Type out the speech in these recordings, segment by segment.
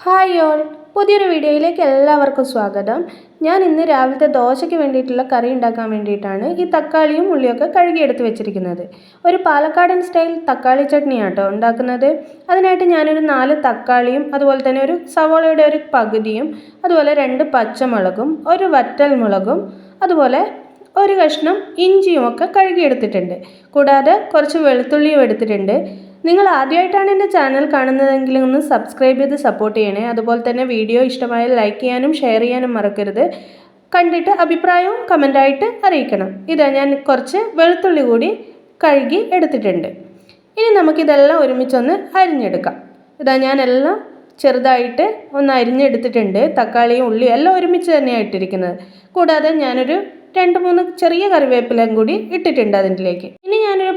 Hi all. പുതിയൊരു വീഡിയോയിലേക്ക് എല്ലാവർക്കും സ്വാഗതം. ഞാൻ ഇന്ന് രാവിലത്തെ ദോശയ്ക്ക് വേണ്ടിയിട്ടുള്ള കറി ഉണ്ടാക്കാൻ വേണ്ടിയിട്ടാണ് ഈ തക്കാളിയും ഉള്ളിയൊക്കെ കഴുകിയെടുത്ത് വെച്ചിരിക്കുന്നത്. ഒരു പാലക്കാടൻ സ്റ്റൈൽ തക്കാളി ചട്നിയാണ് കേട്ടോ ഉണ്ടാക്കുന്നത്. അതിനായിട്ട് ഞാനൊരു നാല് തക്കാളിയും അതുപോലെ തന്നെ ഒരു സവോളയുടെ ഒരു പകുതിയും അതുപോലെ രണ്ട് പച്ചമുളകും ഒരു വറ്റൽ മുളകും അതുപോലെ ഒരു കഷ്ണം ഇഞ്ചിയും ഒക്കെ കഴുകിയെടുത്തിട്ടുണ്ട്. കൂടാതെ കുറച്ച് വെളുത്തുള്ളിയും എടുത്തിട്ടുണ്ട്. നിങ്ങൾ ആദ്യമായിട്ടാണ് എന്റെ ചാനൽ കാണുന്നതെങ്കിൽ ഒന്ന് സബ്സ്ക്രൈബ് ചെയ്ത് സപ്പോർട്ട് ചെയ്യണേ. അതുപോലെ തന്നെ വീഡിയോ ഇഷ്ടമായാൽ ലൈക്ക് ചെയ്യാനും ഷെയർ ചെയ്യാനും മറക്കരുത്. കണ്ടിട്ട് അഭിപ്രായവും കമന്റായിട്ട് അറിയിക്കണം. ഇതാ ഞാൻ കുറച്ച് വെളുത്തുള്ളി കൂടി കഴുകി എടുത്തിട്ടുണ്ട്. ഇനി നമുക്കിതെല്ലാം ഒരുമിച്ചൊന്ന് അരിഞ്ഞെടുക്കാം. ഇതാ ഞാനെല്ലാം ചെറുതായിട്ട് ഒന്ന് അരിഞ്ഞെടുത്തിട്ടുണ്ട്. തക്കാളിയും ഉള്ളിയും എല്ലാം ഒരുമിച്ച് തന്നെയാണ് ഇട്ടിരിക്കുന്നത് കൂടാതെ ഞാനൊരു രണ്ട് മൂന്ന് ചെറിയ കറിവേപ്പിലയും കൂടി ഇട്ടിട്ടുണ്ട് അതിന്റെ ഇനി ഞാനൊരു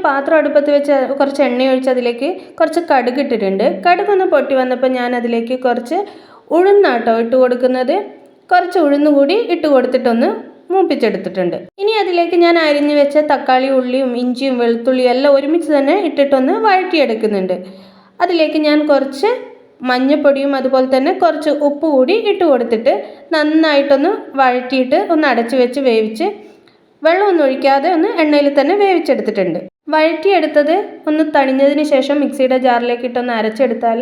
പാത്രം അടുപ്പത്ത് വെച്ച് കുറച്ച് എണ്ണ ഒഴിച്ച് അതിലേക്ക് കുറച്ച് കടുക് ഇട്ടിട്ടുണ്ട്. കടുകൊന്ന് പൊട്ടി വന്നപ്പോൾ ഞാൻ അതിലേക്ക് കുറച്ച് ഉഴുന്നാട്ടോ ഇട്ട് കൊടുക്കുന്നത്. കുറച്ച് ഉഴുന്ന് കൂടി ഇട്ട് കൊടുത്തിട്ടൊന്ന് മൂപ്പിച്ചെടുത്തിട്ടുണ്ട്. ഇനി അതിലേക്ക് ഞാൻ അരിഞ്ഞു വെച്ച തക്കാളി ഉള്ളിയും ഇഞ്ചിയും വെളുത്തുള്ളിയും എല്ലാം ഒരുമിച്ച് തന്നെ ഇട്ടിട്ടൊന്ന് വഴറ്റിയെടുക്കുന്നുണ്ട്. അതിലേക്ക് ഞാൻ കുറച്ച് മഞ്ഞപ്പൊടിയും അതുപോലെ തന്നെ കുറച്ച് ഉപ്പ് കൂടി ഇട്ട് കൊടുത്തിട്ട് നന്നായിട്ടൊന്ന് വഴറ്റിയിട്ട് ഒന്ന് അടച്ചു വെച്ച് വേവിച്ച് വെള്ളമൊന്നും ഒഴിക്കാതെ ഒന്ന് എണ്ണയിൽ തന്നെ വേവിച്ചെടുത്തിട്ടുണ്ട്. വഴറ്റിയെടുത്തത് ഒന്ന് തണിഞ്ഞതിന് ശേഷം മിക്സിയുടെ ജാറിലേക്ക് ഇട്ടൊന്ന് അരച്ചെടുത്താൽ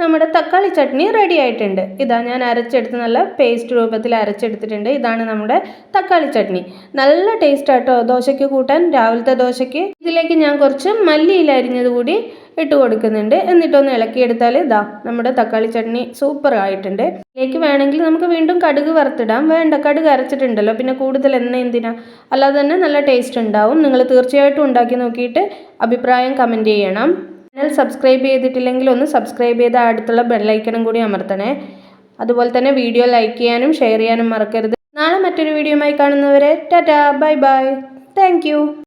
നമ്മുടെ തക്കാളി ചട്നി റെഡി ആയിട്ടുണ്ട്. ഇതാ ഞാൻ അരച്ചെടുത്ത് നല്ല പേസ്റ്റ് രൂപത്തിൽ അരച്ചെടുത്തിട്ടുണ്ട്. ഇതാണ് നമ്മുടെ തക്കാളി ചട്നി. നല്ല ടേസ്റ്റ് ആട്ടോ ദോശയ്ക്ക് കൂട്ടാൻ. രാവിലത്തെ ദോശയ്ക്ക് ഇതിലേക്ക് ഞാൻ കുറച്ച് മല്ലിയില അരിഞ്ഞത് കൂടി ഇട്ട് കൊടുക്കുന്നുണ്ട്. എന്നിട്ടൊന്ന് ഇളക്കിയെടുത്താൽ ഇതാ നമ്മുടെ തക്കാളി ചട്നി സൂപ്പർ ആയിട്ടുണ്ട്. ഇതിലേക്ക് വേണമെങ്കിൽ നമുക്ക് വീണ്ടും കടുക് വറുത്തിടാം. വേണ്ട കടുക് അരച്ചിട്ടുണ്ടല്ലോ. പിന്നെ കൂടുതൽ എണ്ണ എന്തിനാ? അല്ലാതെ തന്നെ നല്ല ടേസ്റ്റ് ഉണ്ടാവും. നിങ്ങൾ തീർച്ചയായിട്ടും ഉണ്ടാക്കി നോക്കിയിട്ട് അഭിപ്രായം കമന്റ് ചെയ്യണം. ചാനൽ സബ്സ്ക്രൈബ് ചെയ്തിട്ടില്ലെങ്കിൽ ഒന്ന് സബ്സ്ക്രൈബ് ചെയ്ത അടുത്തുള്ള ബെല്ലൈക്കണും കൂടി അമർത്തണേ. അതുപോലെ തന്നെ വീഡിയോ ലൈക്ക് ചെയ്യാനും ഷെയർ ചെയ്യാനും മറക്കരുത്. നാളെ മറ്റൊരു വീഡിയോ വീഡിയോയുമായി കാണുന്നവരെ ടാറ്റാ ബൈ ബൈ താങ്ക്